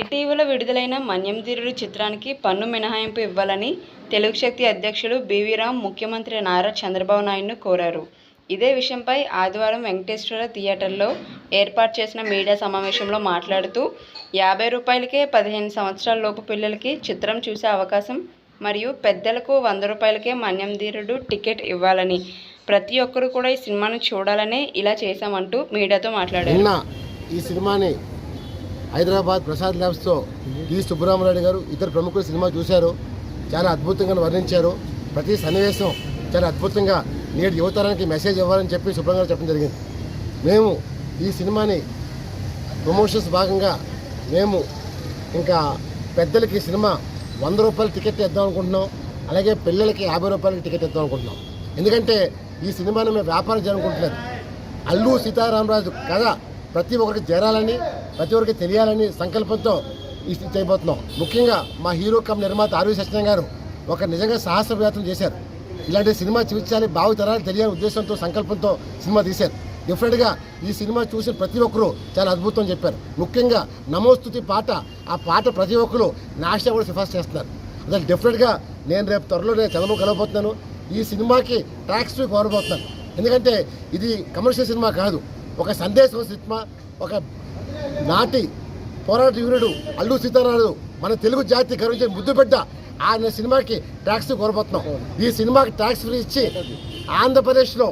ఇటీవల విడుదలైన మన్యంధీరుడు చిత్రానికి పన్ను మినహాయింపు ఇవ్వాలని తెలుగు శక్తి అధ్యక్షుడు బివి రామ్ ముఖ్యమంత్రి నారా చంద్రబాబు నాయుడును కోరారు. ఇదే విషయంపై ఆదివారం వెంకటేశ్వర థియేటర్లో ఏర్పాటు చేసిన మీడియా సమావేశంలో మాట్లాడుతూ యాభై రూపాయలకే పదిహేను సంవత్సరాల లోపు పిల్లలకి చిత్రం చూసే అవకాశం మరియు పెద్దలకు వంద రూపాయలకే మన్యంధీరుడు టికెట్ ఇవ్వాలని ప్రతి ఒక్కరు కూడా ఈ సినిమాను చూడాలనే ఇలా చేశామంటూ మీడియాతో మాట్లాడారు. ఈ సినిమాని హైదరాబాద్ ప్రసాద్ ల్యాబ్స్తో డి సుబ్బరామరెడ్డి గారు ఇతర ప్రముఖులు సినిమా చూశారు చాలా అద్భుతంగా వర్ణించారు. ప్రతి సన్నివేశం చాలా అద్భుతంగా నేడు యువతరానికి మెసేజ్ ఇవ్వాలని చెప్పి శుభ్రంగా చెప్పడం జరిగింది. మేము ఈ సినిమాని ప్రమోషన్స్ భాగంగా మేము ఇంకా పెద్దలకి సినిమా వంద రూపాయల టికెట్ ఇద్దాం అనుకుంటున్నాం అలాగే పిల్లలకి యాభై రూపాయలకి టికెట్ ఇద్దాం అనుకుంటున్నాం. ఎందుకంటే ఈ సినిమాని మేము వ్యాపారం చేయాలనుకుంటున్నారు అల్లు సీతారామరాజు కథ ప్రతి ఒక్కరికి చేరాలని ప్రతి ఒక్కరికి తెలియాలని సంకల్పంతో ఈ స్థితి చేయబోతున్నాం. ముఖ్యంగా మా హీరో కమ్ నిర్మాత ఆర్వి సత్యనారాయణ గారు ఒక నిజంగా సాహస ప్రయత్నం చేశారు. ఇలాంటి సినిమా చూపించాలి భావితరాలు తెలియని ఉద్దేశంతో సంకల్పంతో సినిమా తీశారు. డిఫరెంట్గా ఈ సినిమా చూసిన ప్రతి ఒక్కరూ చాలా అద్భుతం చెప్పారు. ముఖ్యంగా నమోస్తుతి పాట ఆ పాట ప్రతి ఒక్కరు నాశనం కూడా సిఫార్సు చేస్తున్నారు. అసలు డెఫినెట్గా నేను రేపు త్వరలో నేను చదువు కలవబోతున్నాను. ఈ సినిమాకి ట్యాక్స్ కోరబోతున్నాను ఎందుకంటే ఇది కమర్షియల్ సినిమా కాదు. ఒక సందేశం సినిమా ఒక నాటి పోరాట వీరుడు అల్లు సీతారాముడు మన తెలుగు జాతి గర్వించే ముద్దుబిడ్డ ఆయన సినిమాకి ట్యాక్స్ కోరబోతున్నాం ఈ సినిమాకి ట్యాక్స్ ఫ్రీ ఇచ్చి ఆంధ్రప్రదేశ్లో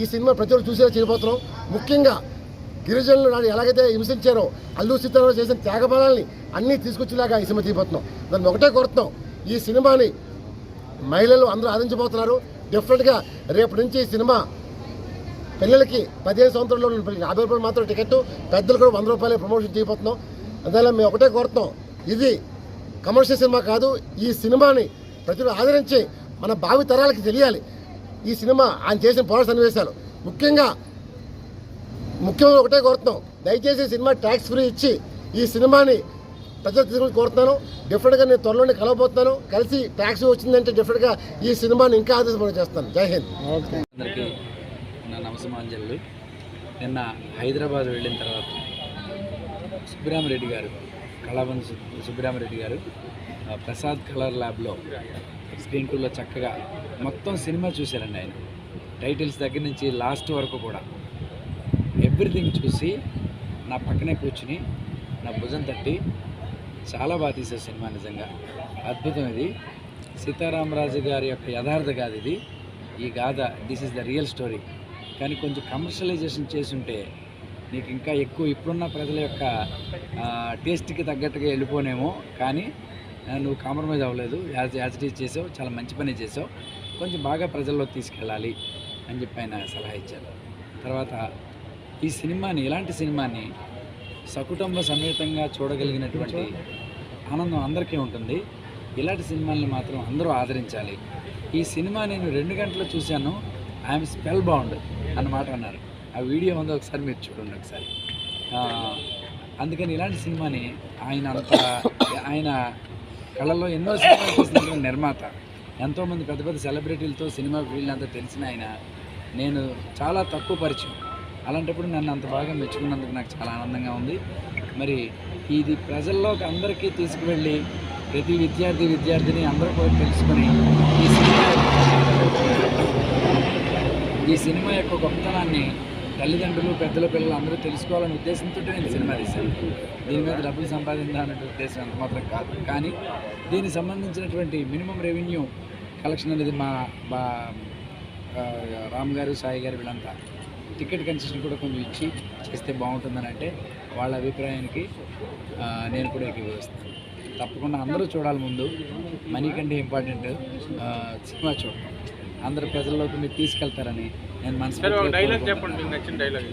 ఈ సినిమా ప్రతి ఒక్కరు చూసేలా చేయబోతున్నాం. ముఖ్యంగా గిరిజనులు నాడు ఎలాగైతే హింసించారో అల్లు సీతారామరాజు చేసిన త్యాగబలాల్ని అన్నీ తీసుకొచ్చేలాగా ఈ సినిమా తీయబోతున్నాం. దాన్ని ఒకటే కోరుతున్నాం. ఈ సినిమాని మహిళలు అందరూ ఆదరించబోతున్నారు. డెఫినెట్గా రేపు నుంచి ఈ సినిమా పిల్లలకి పదిహేను సంవత్సరంలో యాభై రూపాయలు మాత్రం టికెట్ పెద్దలు కూడా వంద రూపాయలు ప్రమోషన్ చేయబోతున్నాం. అందువల్ల మేము ఒకటే కోరుతున్నాం. ఇది కమర్షియల్ సినిమా కాదు ఈ సినిమాని ప్రతి ఆదరించి మన భావి తరాలకి తెలియాలి. ఈ సినిమా ఆయన చేసిన పోరాట సన్నివేశాలు. ముఖ్యంగా ముఖ్యంగా ఒకటే కోరుతున్నాం. దయచేసి సినిమా ట్యాక్స్ ఫ్రీ ఇచ్చి ఈ సినిమాని ప్రజలు తీసుకుని కోరుతున్నాను. డిఫరెంట్గా నేను త్వరలోనే కలవబోతున్నాను. కలిసి ట్యాక్స్ వచ్చిందంటే డిఫరెంట్గా ఈ సినిమాని ఇంకా ఆదేశం చేస్తాను. జై హింద్. నా నమస్మాంజలు నిన్న హైదరాబాద్ వెళ్ళిన తర్వాత సుబ్బరామరెడ్డి గారు కళాబంధు సు- సుబ్బరామరెడ్డి గారు ప్రసాద్ కలర్ ల్యాబ్లో స్క్రీన్ టూలో చక్కగా మొత్తం సినిమా చూశారండి ఆయన. టైటిల్స్ దగ్గర నుంచి లాస్ట్ వరకు కూడా. ఎవ్రీథింగ్ చూసి నా పక్కనే కూర్చుని నా భుజం తట్టి చాలా బాగా తీశారు సినిమా నిజంగా. అద్భుతం ఇది. సీతారామరాజు గారి యొక్క యథార్థ గాథ ఇది. ఈ గాథ this is the real story కానీ కొంచెం కమర్షియలైజేషన్ చేసుంటే నీకు ఇంకా ఎక్కువ ఇప్పుడున్న ప్రజల యొక్క టేస్ట్కి తగ్గట్టుగా వెళ్ళిపోనేమో. కానీ నువ్వు కాంప్రమైజ్ అవ్వలేదు. యాజ్ యాజ్ ఇట్ ఈజ్ చేసావు చాలా మంచి పని చేసావు. కొంచెం బాగా ప్రజల్లోకి తీసుకెళ్ళాలి అని చెప్పి ఆయన సలహా ఇచ్చారు. తర్వాత ఈ సినిమాని ఇలాంటి సినిమాని సకుటుంబ సమేతంగా చూడగలిగినటువంటి ఆనందం అందరికీ ఉంటుంది. ఇలాంటి సినిమాల్ని మాత్రం అందరూ ఆదరించాలి. ఈ సినిమా నేను రెండు గంటలు చూశాను. I'm spellbound. అన్నమాట అన్నారు. ఆ వీడియో ఉందో ఒకసారి మీరు చూడండి ఒకసారి. అందుకని ఇలాంటి సినిమాని ఆయన అంత ఆయన కళలో ఎన్నో సినిమాలు చేసినటువంటి నిర్మాత ఎంతోమంది పెద్ద పెద్ద సెలబ్రిటీలతో సినిమా ఫీల్డ్ అంతా తెలిసిన ఆయన నేను చాలా తక్కువ పరిచయం. అలాంటప్పుడు నన్ను అంత బాగా మెచ్చుకున్నందుకు నాకు చాలా ఆనందంగా ఉంది. మరి ఇది ప్రజల్లోకి అందరికీ తీసుకువెళ్ళి ప్రతి విద్యార్థి విద్యార్థిని అందరూ కూడా తెలుసుకొని ఈ సినిమా ఈ సినిమా యొక్క గొప్పతనాన్ని తల్లిదండ్రులు పెద్దల పిల్లలు అందరూ తెలుసుకోవాలనే ఉద్దేశంతో నేను సినిమా తీశాను. దీని మీద డబ్బులు సంపాదించాలనే ఉద్దేశం అంత మాత్రం కాదు. కానీ దీనికి సంబంధించినటువంటి మినిమం రెవెన్యూ కలెక్షన్ అనేది మా మా రామ్ గారు సాయి గారు వీళ్ళంతా టికెట్ కన్సెషన్ కూడా కొంచెం ఇచ్చి చేస్తే బాగుంటుందని అంటే వాళ్ళ అభిప్రాయానికి నేను కూడా ఎక్కివేస్తాను తప్పకుండా అందరూ చూడాలి ముందు. మనీ కంటే ఇంపార్టెంట్ సినిమా చూడటం. అందరు ప్రజల్లోకి మీరు తీసుకెళ్తారని నేను మనస్ఫూర్తిగా కోరుకుంటున్నాను.